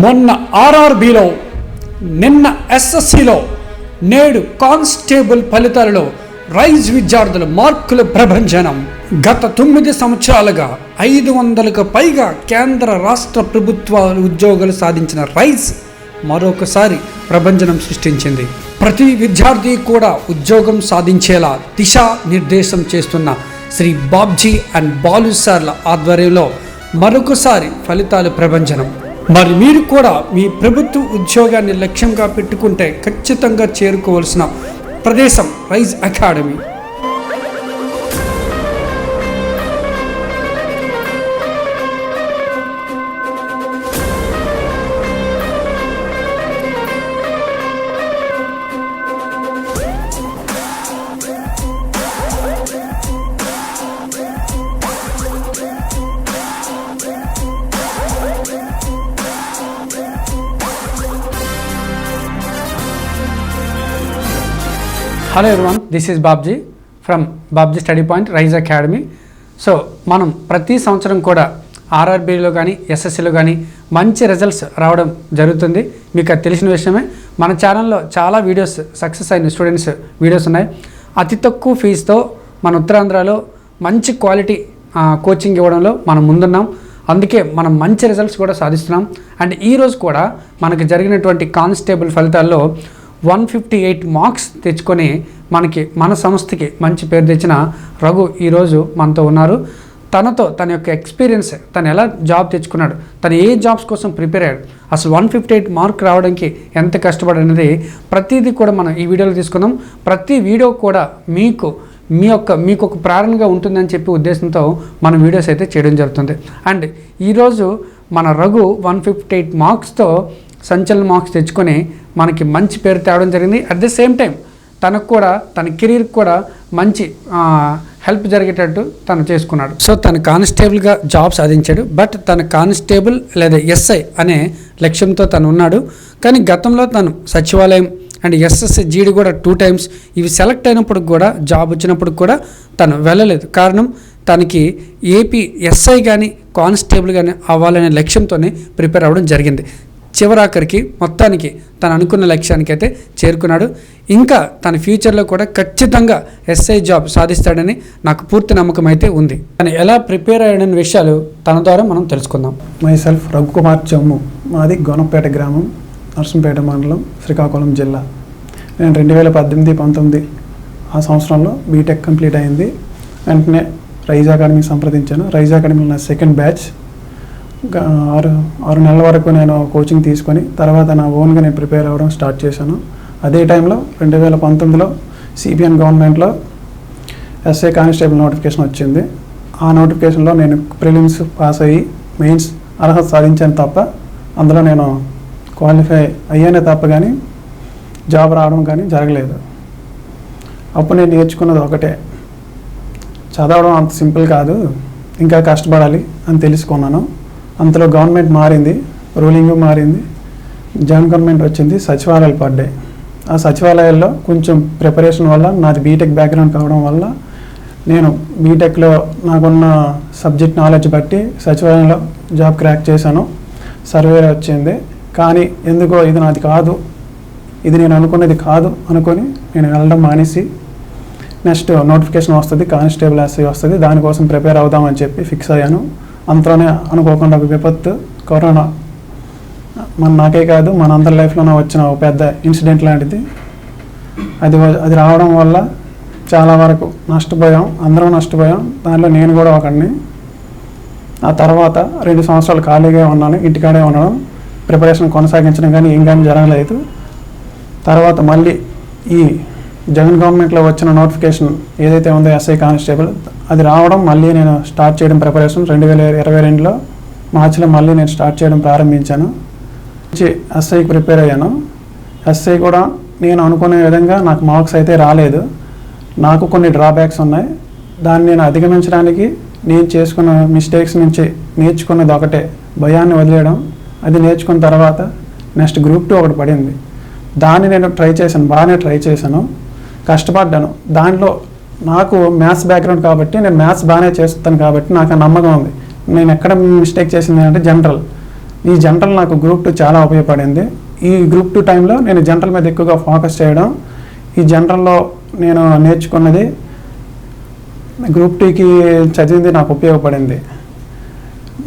మొన్న ఆర్ఆర్బిలో నిన్న ఎస్ఎస్సిలో నేడు కానిస్టేబుల్ ఫలితాలలో రైజ్ విద్యార్థుల మార్కుల ప్రభంజనం. గత తొమ్మిది సంవత్సరాలుగా ఐదు వందలకు పైగా కేంద్ర రాష్ట్ర ప్రభుత్వ ఉద్యోగాలు సాధించిన రైజ్ మరొకసారి ప్రభంజనం సృష్టించింది. ప్రతి విద్యార్థి కూడా ఉద్యోగం సాధించేలా దిశా నిర్దేశం చేస్తున్న శ్రీ బాబ్జీ అండ్ బాలు సార్ల ఆధ్వర్యంలో మరొకసారి ఫలితాలు ప్రభంజనం. మరి మీరు కూడా మీ ప్రభుత్వ ఉద్యోగాన్ని లక్ష్యంగా పెట్టుకుంటే ఖచ్చితంగా చేరుకోవాల్సిన ప్రదేశం rise academy. Hello everyone this is Babji from Babji study point rise academy so మనం ప్రతి సంవత్సరం కూడా ఆర్ఆర్బీలో కానీ ఎస్ఎస్సిలో కానీ మంచి రిజల్ట్స్ రావడం జరుగుతుంది. మీకు అది తెలిసిన విషయమే. మన ఛానల్లో చాలా వీడియోస్ సక్సెస్ అయిన స్టూడెంట్స్ వీడియోస్ ఉన్నాయి. అతి తక్కువ ఫీజుతో మన ఉత్తరాంధ్రలో మంచి క్వాలిటీ కోచింగ్ ఇవ్వడంలో మనం ముందున్నాం. అందుకే మనం మంచి రిజల్ట్స్ కూడా సాధిస్తున్నాం. అండ్ ఈరోజు కూడా మనకు జరిగినటువంటి కానిస్టేబుల్ ఫలితాల్లో వన్ ఫిఫ్టీ ఎయిట్ మార్క్స్ తెచ్చుకొని మనకి మన సంస్థకి మంచి పేరు తెచ్చిన రఘు ఈరోజు మనతో ఉన్నారు. తనతో తన యొక్క ఎక్స్పీరియన్స్ తను ఎలా జాబ్ తెచ్చుకున్నాడు తను ఏ జాబ్స్ కోసం ప్రిపేర్ అయ్యాడు అసలు వన్ ఫిఫ్టీ ఎయిట్ మార్క్ రావడానికి ఎంత కష్టపడనేది ప్రతిదీ కూడా మనం ఈ వీడియోలో తీసుకుందాం. ప్రతి వీడియో కూడా మీకు మీ యొక్క మీకు ఒక ప్రేరణగా ఉంటుందని చెప్పి ఉద్దేశంతో మన వీడియోస్ అయితే చేయడం జరుగుతుంది. అండ్ ఈరోజు మన రఘు వన్ ఫిఫ్టీ ఎయిట్ మార్క్స్తో సంచలన మార్క్స్ తెచ్చుకొని మనకి మంచి పేరు తేవడం జరిగింది. అట్ ది సేమ్ టైం తనకు కూడా తన కెరీర్ కూడా మంచి హెల్ప్ జరిగేటట్టు తను చేసుకున్నాడు. సో తను కానిస్టేబుల్గా జాబ్ సాధించాడు. బట్ తన కానిస్టేబుల్ లేదా ఎస్ఐ అనే లక్ష్యంతో తను ఉన్నాడు. కానీ గతంలో తను సచివాలయం అండ్ ఎస్ఎస్సి జీడి కూడా టూ టైమ్స్ ఇవి సెలెక్ట్ అయినప్పుడు కూడా జాబ్ వచ్చినప్పుడు కూడా తను వెళ్ళలేదు. కారణం తనకి ఏపీ ఎస్ఐ కానీ కానిస్టేబుల్ కానీ అవ్వాలనే లక్ష్యంతోనే ప్రిపేర్ అవ్వడం జరిగింది. చివరాఖరికి మొత్తానికి తను అనుకున్న లక్ష్యానికి అయితే చేరుకున్నాడు. ఇంకా తన ఫ్యూచర్లో కూడా ఖచ్చితంగా ఎస్ఐ జాబ్ సాధిస్తాడని నాకు పూర్తి నమ్మకం అయితే ఉంది. తను ఎలా ప్రిపేర్ అయ్యాడనే విషయాలు తన ద్వారా మనం తెలుసుకుందాం. మై సెల్ఫ్ రఘుకుమార్ జమ్ము మాది గొనపేట గ్రామం నర్సంపేట మండలం శ్రీకాకుళం జిల్లా. నేను రెండు వేల పద్దెనిమిది పంతొమ్మిది ఆ సంవత్సరంలో బీటెక్ కంప్లీట్ అయింది. వెంటనే రైజ్ అకాడమీ సంప్రదించాను. రైజ్ అకాడమీలో నా సెకండ్ బ్యాచ్. ఆరు ఆరు నెలల వరకు నేను కోచింగ్ తీసుకొని తర్వాత నా ఓన్గా నేను ప్రిపేర్ అవ్వడం స్టార్ట్ చేశాను. అదే టైంలో రెండు వేల పంతొమ్మిదిలో సిపిఎన్ గవర్నమెంట్లో ఎస్ఐ కానిస్టేబుల్ నోటిఫికేషన్ వచ్చింది. ఆ నోటిఫికేషన్లో నేను ప్రిలిమ్స్ పాస్ అయ్యి మెయిన్స్ అర్హత సాధించాను తప్ప అందులో నేను క్వాలిఫై అయ్యానే తప్ప కానీ జాబ్ రావడం కానీ జరగలేదు. అప్పుడు నేను నేర్చుకున్నది ఒకటే. చదవడం అంత సింపుల్ కాదు. ఇంకా కష్టపడాలి అని తెలుసుకున్నాను. అంతలో గవర్నమెంట్ మారింది రూలింగ్ మారింది జగన్ గవర్నమెంట్ వచ్చింది సచివాలయాలు పడ్డాయి. ఆ సచివాలయాల్లో కొంచెం ప్రిపరేషన్ వల్ల నాది బీటెక్ బ్యాక్గ్రౌండ్ కావడం వల్ల నేను బీటెక్లో నాకున్న సబ్జెక్ట్ నాలెడ్జ్ బట్టి సచివాలయంలో జాబ్ క్రాక్ చేశాను. సర్వేర్ వచ్చింది. కానీ ఎందుకో ఇది నాది కాదు ఇది నేను అనుకున్నది కాదు అనుకొని నేను వెళ్ళడం మానేసి నెక్స్ట్ నోటిఫికేషన్ వస్తుంది కానిస్టేబుల్ ఎస్ఐ వస్తుంది దానికోసం ప్రిపేర్ అవుదామని చెప్పి ఫిక్స్ అయ్యాను. అంతలోనే అనుకోకుండా ఒక విపత్తు కరోనా. మన నాకే కాదు మన అందరి లైఫ్లోనే వచ్చిన ఒక పెద్ద ఇన్సిడెంట్ లాంటిది. అది అది రావడం వల్ల చాలా వరకు నష్టపోయాం అందరం నష్టపోయాం. దానిలో నేను కూడా ఒకడిని. ఆ తర్వాత రెండు సంవత్సరాలు ఖాళీగా ఉన్నాను ఇంటికాడే ఉండడం ప్రిపరేషన్ కొనసాగించడం కానీ ఏం కానీ జరగలేదు. తర్వాత మళ్ళీ ఈ జగన్ గవర్నమెంట్లో వచ్చిన నోటిఫికేషన్ ఏదైతే ఉందో ఎస్ఐ కానిస్టేబుల్ అది రావడం మళ్ళీ నేను స్టార్ట్ చేయడం ప్రిపరేషన్ రెండు వేల ఇరవై రెండులో మార్చిలో మళ్ళీ నేను స్టార్ట్ చేయడం ప్రారంభించాను. నుంచి ఎస్ఐకి ప్రిపేర్ అయ్యాను. ఎస్ఐ కూడా నేను అనుకునే విధంగా నాకు మార్క్స్ అయితే రాలేదు. నాకు కొన్ని డ్రాబ్యాక్స్ ఉన్నాయి. దాన్ని నేను అధిగమించడానికి నేను చేసుకున్న మిస్టేక్స్ నుంచి నేర్చుకున్నది ఒకటే భయాన్ని వదిలేయడం. అది నేర్చుకున్న తర్వాత నెక్స్ట్ గ్రూప్ టూ ఒకటి పడింది. దాన్ని నేను ట్రై చేశాను బాగానే ట్రై చేశాను. కష్టపడ్డాను. దాంట్లో నాకు మ్యాథ్స్ బ్యాక్గ్రౌండ్ కాబట్టి నేను మ్యాథ్స్ బాగానే చేస్తాను కాబట్టి నాకు ఆ నమ్మకం ఉంది. నేను ఎక్కడ మిస్టేక్ చేసింది అంటే జనరల్ ఈ జనరల్ నాకు గ్రూప్ టూ చాలా ఉపయోగపడింది. ఈ గ్రూప్ టూ టైంలో నేను జనరల్ మీద ఎక్కువగా ఫోకస్ చేయడం ఈ జనరల్లో నేను నేర్చుకున్నది గ్రూప్ టూకి చదివింది నాకు ఉపయోగపడింది.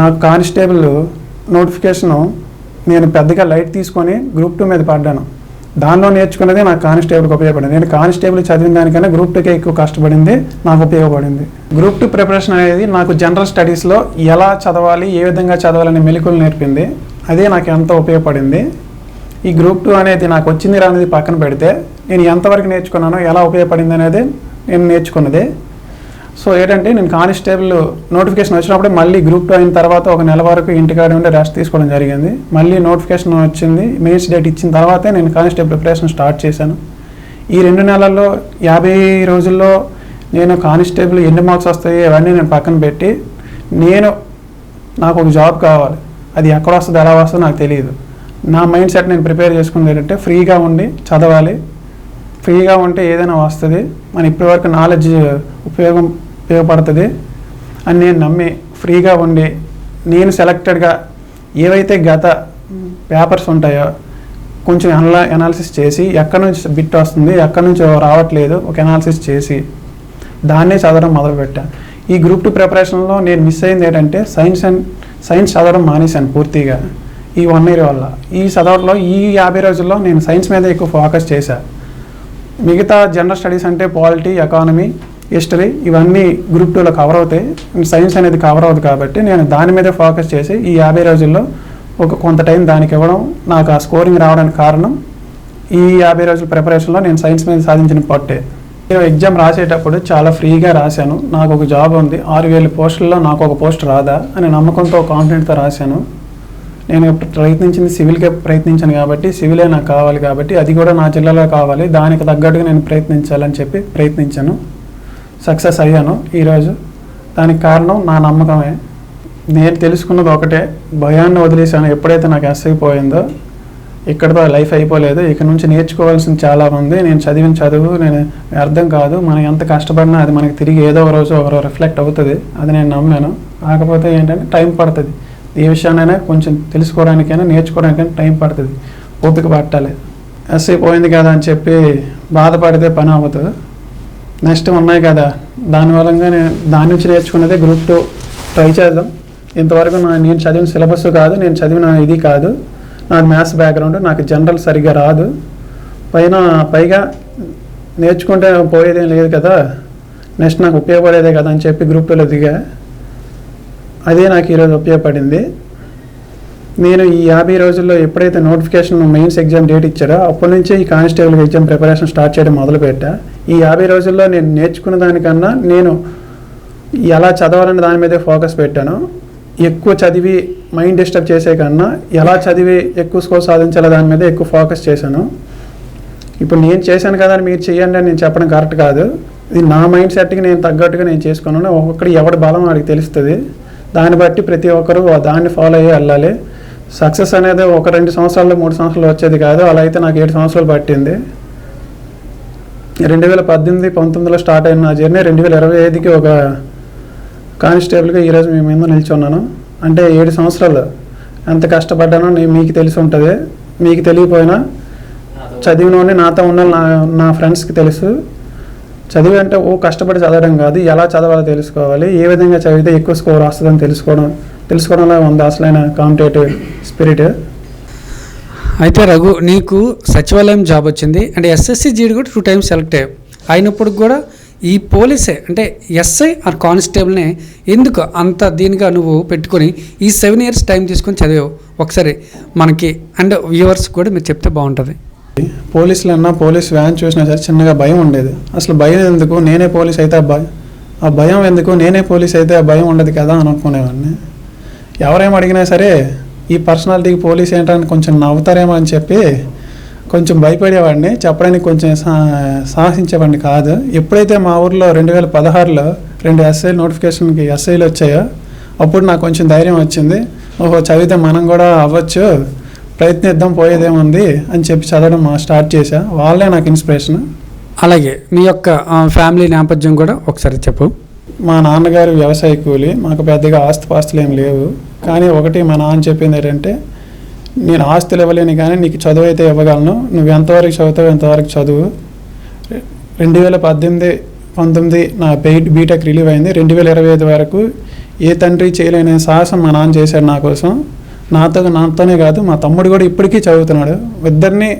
నాకు కానిస్టేబుల్ నోటిఫికేషను నేను పెద్దగా లైట్ తీసుకొని గ్రూప్ టూ మీద పడ్డాను. దానిలో నేర్చుకున్నది నాకు కానిస్టేబుల్కి ఉపయోగపడింది. నేను కానిస్టేబుల్ చదివిన దానికన్నా గ్రూప్ టూకే ఎక్కువ కష్టపడింది నాకు ఉపయోగపడింది. గ్రూప్ టూ ప్రిపరేషన్ అనేది నాకు జనరల్ స్టడీస్లో ఎలా చదవాలి ఏ విధంగా చదవాలనే మెలకువలు నేర్పింది. అదే నాకు ఎంతో ఉపయోగపడింది. ఈ గ్రూప్ టూ అనేది నాకు వచ్చింది రానిది పక్కన పెడితే నేను ఎంతవరకు నేర్చుకున్నానో ఎలా ఉపయోగపడింది అనేది నేను నేర్చుకున్నది. సో ఏంటంటే నేను కానిస్టేబుల్ నోటిఫికేషన్ వచ్చినప్పుడే మళ్ళీ గ్రూప్ టూ అయిన తర్వాత ఒక నెల వరకు ఇంటికాడ ఉండి రెస్ట్ తీసుకోవడం జరిగింది. మళ్ళీ నోటిఫికేషన్ వచ్చింది. మెయిన్స్ డేట్ ఇచ్చిన తర్వాతే నేను కానిస్టేబుల్ ప్రిపరేషన్ స్టార్ట్ చేశాను. ఈ రెండు నెలల్లో యాభై రోజుల్లో నేను కానిస్టేబుల్ ఎన్ని మార్క్స్ వస్తాయి అవన్నీ నేను పక్కన పెట్టి నేను నాకు ఒక జాబ్ కావాలి. అది ఎక్కడ వస్తుంది ఎలా వస్తుందో నాకు తెలియదు. నా మైండ్ సెట్ నేను ప్రిపేర్ చేసుకుంది ఏంటంటే ఫ్రీగా ఉండి చదవాలి. ఫ్రీగా ఉంటే ఏదైనా వస్తుంది. మన ఇప్పటివరకు నాలెడ్జ్ ఉపయోగం ఉపయోగపడుతుంది. అని నేను నమ్మి ఫ్రీగా ఉండి నేను సెలెక్టెడ్గా ఏవైతే గత పేపర్స్ ఉంటాయో కొంచెం అనలా ఎనాలిసిస్ చేసి ఎక్కడి నుంచి బిట్ వస్తుంది ఎక్కడి నుంచి రావట్లేదు ఒక ఎనాలిసిస్ చేసి దాన్నే చదవడం మొదలుపెట్టాను ఈ గ్రూప్ టూ ప్రిపరేషన్లో నేను మిస్ అయింది ఏంటంటే సైన్స్ అండ్ సైన్స్ చదవడం మానేశాను పూర్తిగా ఈ వన్ ఇయర్ వల్ల. ఈ చదవడంలో ఈ యాభై రోజుల్లో నేను సైన్స్ మీద ఎక్కువ ఫోకస్ చేశాను మిగతా జనరల్ స్టడీస్ అంటే పాలిటీ ఎకానమీ హిస్టరీ ఇవన్నీ గ్రూప్ టూలో కవర్ అవుతాయి. సైన్స్ అనేది కవర్ అవుతుంది కాబట్టి నేను దాని మీదే ఫోకస్ చేసి ఈ యాభై రోజుల్లో ఒక కొంత టైం దానికి ఇవ్వడం నాకు ఆ స్కోరింగ్ రావడానికి కారణం ఈ యాభై రోజుల ప్రిపరేషన్లో నేను సైన్స్ మీద సాధించిన పట్టే నేను ఎగ్జామ్ రాసేటప్పుడు చాలా ఫ్రీగా రాశాను. నాకు ఒక జాబ్ ఉంది. ఆరు వేల పోస్టుల్లో నాకు ఒక పోస్ట్ రాదా అనే నమ్మకంతో కాన్ఫిడెంట్తో రాశాను. నేను ప్రయత్నించింది సివిల్కే ప్రయత్నించాను కాబట్టి సివిలే నాకు కావాలి కాబట్టి అది కూడా నా జిల్లాలో కావాలి. దానికి తగ్గట్టుగా నేను ప్రయత్నించాలని చెప్పి ప్రయత్నించాను. సక్సెస్ అయ్యాను ఈరోజు. దానికి కారణం నా నమ్మకమే. నేను తెలుసుకున్నది ఒకటే భయాన్ని వదిలేశాను ఎప్పుడైతే నాకు ఎస్ఐ అయిపోయిందో ఇక్కడతో లైఫ్ అయిపోలేదు. ఇక నుంచి నేర్చుకోవాల్సింది చాలా ఉంది నేను చదివిన చదువు నేను అర్థం కాదు. మనం ఎంత కష్టపడినా అది మనకి తిరిగి ఏదో ఒక రోజు ఒకరో రిఫ్లెక్ట్ అవుతుంది. అది నేను నమ్మాను కాకపోతే ఏంటంటే టైం పడుతుంది. ఏ విషయాన్నైనా కొంచెం తెలుసుకోవడానికైనా నేర్చుకోవడానికైనా టైం పడుతుంది. ఓపిక పట్టాలి. ఎస్ఐ పోయింది కదా అని చెప్పి బాధపడితే పని అవ్వదు. నెక్స్ట్ ఉన్నాయి కదా. దాని మూలంగా నేను దాని నుంచి నేర్చుకున్నదే గ్రూప్ టూ ట్రై చేద్దాం. ఇంతవరకు నా నేను చదివిన సిలబస్ కాదు నేను చదివిన ఇది కాదు. నా మ్యాథ్స్ బ్యాక్గ్రౌండ్ నాకు జనరల్ సరిగ్గా రాదు. పైన పైగా నేర్చుకుంటే పోయేదేం లేదు కదా. నెక్స్ట్ నాకు ఉపయోగపడేదే కదా అని చెప్పి గ్రూప్ టూలో దిగా. అదే నాకు ఈరోజు ఉపయోగపడింది. నేను ఈ యాభై రోజుల్లో ఎప్పుడైతే నోటిఫికేషన్ మెయిన్స్ ఎగ్జామ్ డేట్ ఇచ్చారో అప్పటి నుంచే ఈ కానిస్టేబుల్ ఎగ్జామ్ ప్రిపరేషన్ స్టార్ట్ చేయడం మొదలుపెట్టా. ఈ యాభై రోజుల్లో నేను నేర్చుకున్న దానికన్నా నేను ఎలా చదవాలనే దాని మీదే ఫోకస్ పెట్టాను. ఎక్కువ చదివి మైండ్ డిస్టర్బ్ చేసే కన్నా ఎలా చదివి ఎక్కువ స్కోర్ సాధించాలో దాని మీద ఎక్కువ ఫోకస్ చేశాను. ఇప్పుడు నేను చేశాను కదా అని మీరు చేయండి అని నేను చెప్పడం కరెక్ట్ కాదు. ఇది నా మైండ్ సెట్కి నేను తగ్గట్టుగా నేను చేసుకున్నాను. ఒక్కొక్కటి ఎవడి బలం వాడికి తెలుస్తుంది. దాన్ని బట్టి ప్రతి ఒక్కరు దాన్ని ఫాలో అయ్యి వెళ్ళాలి. సక్సెస్ అనేది ఒక రెండు సంవత్సరాలు మూడు సంవత్సరాలు వచ్చేది కాదు. అలా అయితే నాకు ఏడు సంవత్సరాలు పట్టింది. రెండు వేల పద్దెనిమిది పంతొమ్మిదిలో స్టార్ట్ అయిన నా జర్నీ రెండు వేల ఇరవై ఐదుకి ఒక కానిస్టేబుల్గా ఈరోజు మీ మీద నిల్చున్నాను. అంటే ఏడు సంవత్సరాలు ఎంత కష్టపడ్డానో నేను మీకు తెలిసి ఉంటుంది. మీకు తెలియపోయినా చదివినోని నాతో ఉన్న నా నా ఫ్రెండ్స్కి తెలుసు. చదివి అంటే ఓ కష్టపడి చదవడం కాదు. ఎలా చదవాలో తెలుసుకోవాలి. ఏ విధంగా చదివితే ఎక్కువ స్కోర్ వస్తుందని తెలుసుకోవడం తెలుసుకోవడంలో ఉంది అసలైన కాంపిటేటివ్ స్పిరిట్. అయితే రఘు నీకు సచివాలయం జాబ్ వచ్చింది. అంటే ఎస్ఎస్సి జీడి కూడా టూ టైమ్స్ సెలెక్ట్ అయ్యావు అయినప్పుడు కూడా ఈ పోలీసే అంటే ఎస్ఐ ఆర్ కానిస్టేబుల్నే ఎందుకు అంత దీనిగా నువ్వు పెట్టుకొని ఈ సెవెన్ ఇయర్స్ టైం తీసుకొని చదివావు? ఒకసారి మనకి అండ్ వ్యూవర్స్ కూడా మీరు చెప్తే బాగుంటుంది. పోలీసులు అన్నా పోలీస్ వ్యాన్ చూసినా సరే చిన్నగా భయం ఉండేది. అసలు భయం ఎందుకు? నేనే పోలీస్ అయితే ఆ భయం ఆ భయం ఎందుకు? నేనే పోలీస్ అయితే ఆ భయం ఉండదు కదా అని అనుకునేవాడిని. ఎవరేం అడిగినా సరే ఈ పర్సనాలిటీకి పోలీస్ ఏంటని కొంచెం నవ్వుతారేమో అని చెప్పి కొంచెం భయపడేవాడిని. చెప్పడానికి కొంచెం సా- సాహసించేవాడిని కాదు. ఎప్పుడైతే మా ఊర్లో రెండు వేల పదహారులో రెండు ఎస్ఐ నోటిఫికేషన్కి ఎస్ఐలు వచ్చాయో అప్పుడు నాకు కొంచెం ధైర్యం వచ్చింది. ఓహో చదివితే మనం కూడా అవ్వచ్చు. ప్రయత్నిద్దాం పోయేదేముంది అని చెప్పి చదవడం స్టార్ట్ చేశా. వాళ్ళే నాకు ఇన్స్పిరేషన్. అలాగే మీ యొక్క ఫ్యామిలీ నేపథ్యం కూడా ఒకసారి చెప్పు. మా నాన్నగారు వ్యవసాయ కూలి మాకు పెద్దగా ఆస్తి పాస్తులు ఏం లేవు. కానీ ఒకటి మా నాన్న చెప్పింది ఏంటంటే నేను ఆస్తులు ఇవ్వలేను కానీ నీకు చదువు అయితే ఇవ్వగలను. నువ్వు ఎంతవరకు చదువుతావు ఎంతవరకు చదువు. రెండు వేల పద్దెనిమిది పంతొమ్మిది నా బెయిట్ బీటెక్ రిలీవ్ అయింది. రెండు వేల ఇరవై ఐదు వరకు ఏ తండ్రి చేయలేని సాహసం మా నాన్న చేశాడు నా కోసం. నాతో నాతోనే కాదు మా తమ్ముడు కూడా ఇప్పటికీ చదువుతున్నాడు. ఇద్దరిని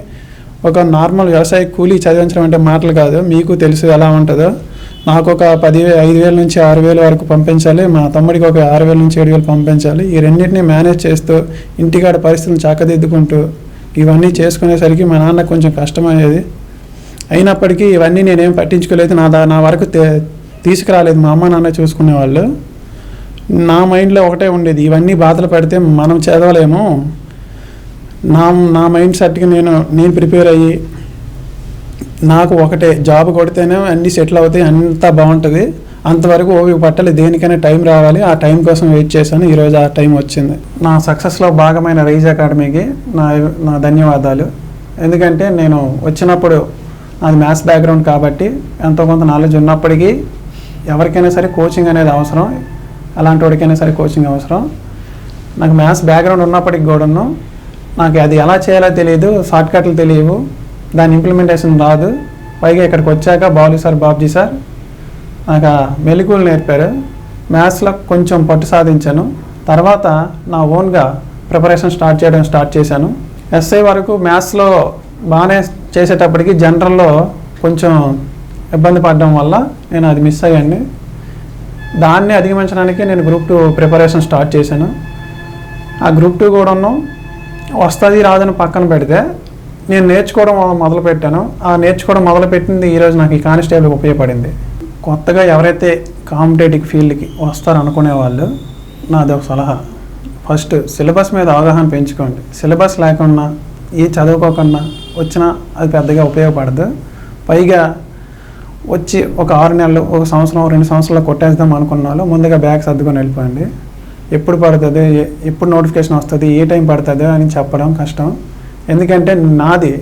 ఒక నార్మల్ వ్యవసాయ కూలీ చదివించడం అంటే మాటలు కాదు. మీకు తెలుసు ఎలా ఉంటుందో. నాకు ఒక పది ఐదు వేల నుంచి ఆరు వేల వరకు పంపించాలి. మా తమ్ముడికి ఒక ఆరు వేల నుంచి ఏడు వేలు పంపించాలి. ఈ రెండింటిని మేనేజ్ చేస్తూ ఇంటికాడ పరిస్థితులను చక్కదిద్దుకుంటూ ఇవన్నీ చేసుకునేసరికి మా నాన్న కొంచెం కష్టమయ్యేది. అయినప్పటికీ ఇవన్నీ నేనేం పట్టించుకోలేదు. నా దా నా వరకు తీసుకురాలేదు. మా అమ్మ నాన్న చూసుకునేవాళ్ళు. నా మైండ్లో ఒకటే ఉండేది. ఇవన్నీ బాధలు పడితే మనం చదవలేము. నా నా మైండ్ సెట్కి నేను నేను ప్రిపేర్ అయ్యి నాకు ఒకటే జాబ్ కొడితేనే అన్నీ సెటిల్ అవుతాయి అంతా బాగుంటుంది. అంతవరకు ఓపిక పట్టాలి దేనికైనా టైం రావాలి ఆ టైం కోసం వెయిట్ చేశాను ఈరోజు ఆ టైం వచ్చింది. నా సక్సెస్లో భాగమైన రైజ్ అకాడమీకి నా నా ధన్యవాదాలు. ఎందుకంటే నేను వచ్చినప్పుడు నాది మ్యాథ్స్ బ్యాక్గ్రౌండ్ కాబట్టి ఎంతో కొంత నాలెడ్జ్ ఉన్నప్పటికీ ఎవరికైనా సరే కోచింగ్ అనేది అవసరం అలాంటి వాడికైనా సరే కోచింగ్ అవసరం. నాకు మ్యాథ్స్ బ్యాక్గ్రౌండ్ ఉన్నప్పటికి కూడాను నాకు అది ఎలా చేయాలో తెలియదు షార్ట్కట్లు తెలియవు. దాని ఇంప్లిమెంటేషన్ రాదు. పైగా ఇక్కడికి వచ్చాక బాలు సార్ బాబ్జీ సార్ నాకు ఆ మెలకువలు నేర్పారు. మ్యాథ్స్లో కొంచెం పట్టు సాధించాను. తర్వాత నా ఓన్గా ప్రిపరేషన్ స్టార్ట్ చేయడం స్టార్ట్ చేశాను. ఎస్ఐ వరకు మ్యాథ్స్లో బాగానే చేసేటప్పటికి జనరల్లో కొంచెం ఇబ్బంది పడడం వల్ల నేను అది మిస్ అయ్యాను దాన్ని అధిగమించడానికి నేను గ్రూప్ టూ ప్రిపరేషన్ స్టార్ట్ చేశాను. ఆ గ్రూప్ టూ కూడాను వస్తుంది రాదని పక్కన పెడితే నేను నేర్చుకోవడం మొదలు పెట్టాను ఆ నేర్చుకోవడం మొదలుపెట్టింది ఈరోజు నాకు ఈ కానిస్టేబుల్ ఉపయోగపడింది. కొత్తగా ఎవరైతే కాంపిటేటివ్ ఫీల్డ్కి వస్తారో అనుకునే వాళ్ళు నాది ఒక సలహా. ఫస్ట్ సిలబస్ మీద అవగాహన పెంచుకోండి. సిలబస్ లేకుండా ఏ చదువుకోకుండా వచ్చినా అది పెద్దగా ఉపయోగపడదు. పైగా వచ్చి ఒక ఆరు నెలలు ఒక సంవత్సరం రెండు సంవత్సరాలు కొట్టేద్దాం అనుకున్న వాళ్ళు ముందుగా బ్యాగ్ సర్దుకొని వెళ్ళిపోండి. ఎప్పుడు పడుతుంది ఎప్పుడు నోటిఫికేషన్ వస్తుంది ఏ టైం పడుతుంది అని చెప్పడం కష్టం. ఎందుకంటే నాది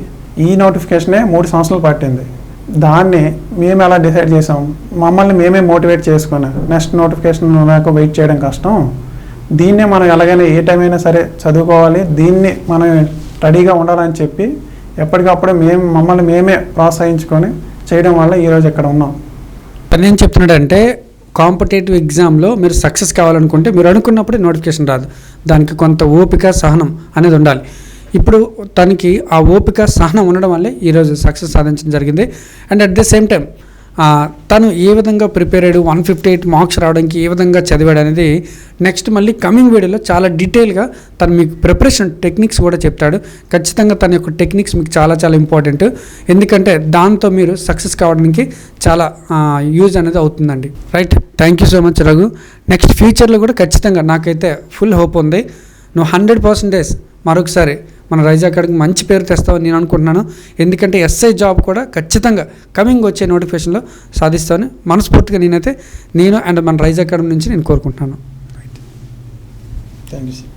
ఈ నోటిఫికేషనే మూడు సంవత్సరాలు పట్టింది. దాన్ని మేము ఎలా డిసైడ్ చేసాం? మమ్మల్ని మేమే మోటివేట్ చేసుకున్నాం నెక్స్ట్ నోటిఫికేషన్ నాకు వెయిట్ చేయడం కష్టం. దీన్నే మనం ఎలాగైనా ఏ టైం అయినా సరే చదువుకోవాలి. దీన్ని మనం రెడీగా ఉండాలని చెప్పి ఎప్పటికప్పుడు మేము మమ్మల్ని మేమే ప్రోత్సహించుకొని చేయడం వల్ల ఈరోజు ఇక్కడ ఉన్నాం. నేను చెప్తున్నాడంటే కాంపిటేటివ్ ఎగ్జామ్లో మీరు సక్సెస్ కావాలనుకుంటే మీరు అనుకున్నప్పుడే నోటిఫికేషన్ రాదు. దానికి కొంత ఓపిక సహనం అనేది ఉండాలి. ఇప్పుడు తనకి ఆ ఓపిక సహనం ఉండడం వల్లే ఈరోజు సక్సెస్ సాధించడం జరిగింది. And at the same time తను ఏ విధంగా ప్రిపేర్ అయ్యాడు వన్ ఫిఫ్టీ ఎయిట్ మార్క్స్ రావడానికి ఏ విధంగా చదివాడు అనేది నెక్స్ట్ మళ్ళీ కమింగ్ వీడియోలో చాలా డీటెయిల్గా తను మీకు ప్రిపరేషన్ టెక్నిక్స్ కూడా చెప్తాడు. ఖచ్చితంగా తన యొక్క టెక్నిక్స్ మీకు చాలా చాలా ఇంపార్టెంట్. ఎందుకంటే దాంతో మీరు సక్సెస్ కావడానికి చాలా యూజ్ అనేది అవుతుందండి. Right? Thank you so much Raghu. Next ఫ్యూచర్లో కూడా ఖచ్చితంగా నాకైతే ఫుల్ హోప్ ఉంది. నువ్వు హండ్రెడ్ పర్సెంటేజ్ మరొకసారి మన రైజ్ అకాడమీకి మంచి పేరు తెస్తావని నేను అనుకుంటున్నాను. ఎందుకంటే ఎస్ఐ జాబ్ కూడా ఖచ్చితంగా కమింగ్ వచ్చే నోటిఫికేషన్లో సాధిస్తావని మనస్ఫూర్తిగా నేనైతే నేను అండ్ మన రైజ్ అకాడమీ నుంచి నేను కోరుకుంటున్నాను. Thank you